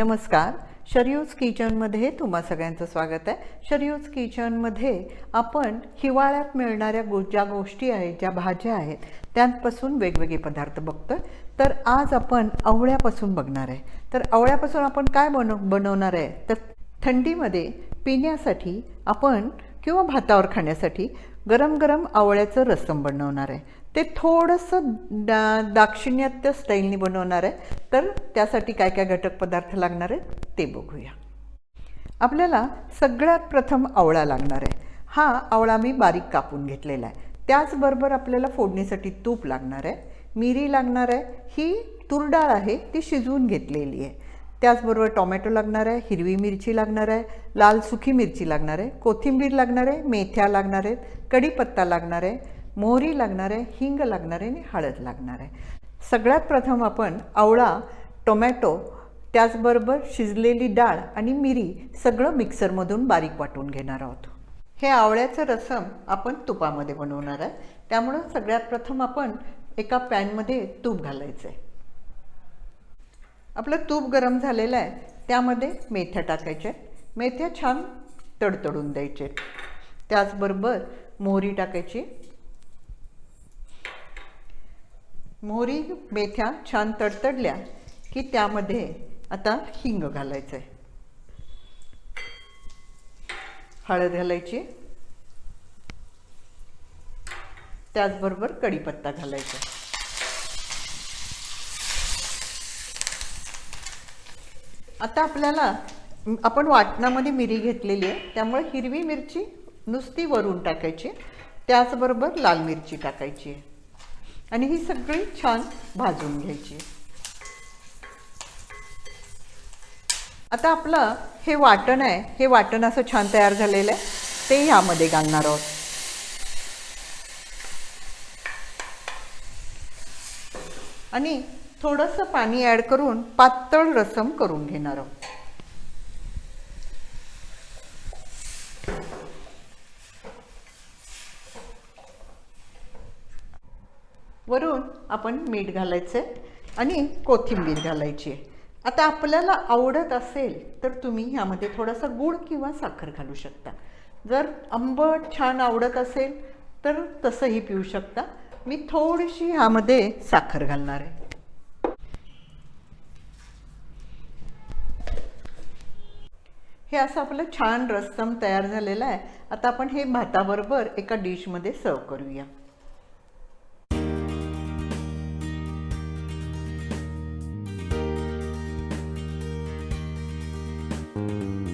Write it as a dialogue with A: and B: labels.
A: नमस्कार शरयूज किचनमध्ये तुम्हा सगळ्यांचं स्वागत आहे. शरयूज किचनमध्ये आपण हिवाळ्यात मिळणाऱ्या गो ज्या गोष्टी आहेत ज्या भाज्या आहेत त्यांपासून वेगवेगळे पदार्थ बघतो तर आज आपण आवळ्यापासून बघणार आहे. तर आवळ्यापासून आपण काय बनव बनवणार आहे? तर थंडीमध्ये पिण्यासाठी आपण किंवा भातावर खाण्यासाठी गरम गरम आवळ्याचं रसम बनवणार आहे. ते थोडंसं दा दाक्षिण्यात्य स्टाईलनी बनवणार आहे. तर त्यासाठी काय काय घटक पदार्थ लागणार आहेत ते बघूया. आपल्याला सगळ्यात प्रथम आवळा लागणार आहे. हा आवळा मी बारीक कापून घेतलेला आहे. त्याचबरोबर आपल्याला फोडणीसाठी तूप लागणार आहे. मिरी लागणार आहे. ही तुरडाळ आहे ती शिजवून घेतलेली आहे. त्याचबरोबर टोमॅटो लागणार आहे हिरवी मिरची लागणार आहे लाल सुकी मिरची लागणार आहे कोथिंबीर लागणार आहे मेथ्या लागणार आहेत कढीपत्ता लागणार आहे मोहरी लागणार आहे हिंग लागणार आहे आणि हळद लागणार. आहे सगळ्यात प्रथम आपण आवळा टोमॅटो त्याचबरोबर शिजलेली डाळ आणि मिरी सगळं मिक्सरमधून बारीक वाटून घेणार आहोत. हे आवळ्याचं रसम आपण तुपामध्ये बनवणार आहे. त्यामुळं सगळ्यात प्रथम आपण एका पॅनमध्ये तूप घालायचं आहे आपलं तूप गरम झालेलं आहे. त्यामध्ये मेथ्या टाकायच्या मेथ्या छान तडतडून द्यायचे त्याचबरोबर मोहरी टाकायची. मोहरी मेथ्या छान तडतडल्या की त्यामध्ये आता हिंग घालायचं आहे हळद घालायची. त्याचबरोबर कढीपत्ता घालायचा. आता आपल्याला आपण वाटणामध्ये मिरी घेतलेली आहे त्यामुळे हिरवी मिरची नुसती वरून टाकायची. त्याचबरोबर लाल मिरची टाकायची. आहे आणि ही सगळी छान भाजून घ्यायची. आता आपलं हे वाटण आहे हे वाटण असं छान तयार झालेलं आहे ते ह्यामध्ये घालणार आहोत. आणि थोडंसं पाणी ॲड करून पातळ रसम करून घेणार आहोत. वरून आपण मीठ घालायचं आहे आणि कोथिंबीर घालायची आहे. आता आपल्याला आवडत असेल तर तुम्ही ह्यामध्ये थोडासा गूळ किंवा साखर घालू शकता. जर आंबट छान आवडत असेल तर तसंही पिऊ शकता. मी थोडीशी ह्यामध्ये साखर घालणार आहे. हे असं आपलं छान रस्सम तयार झालेलं आहे. आता आपण हे भाताबरोबर एका डिशमध्ये सर्व करूया. Thank you.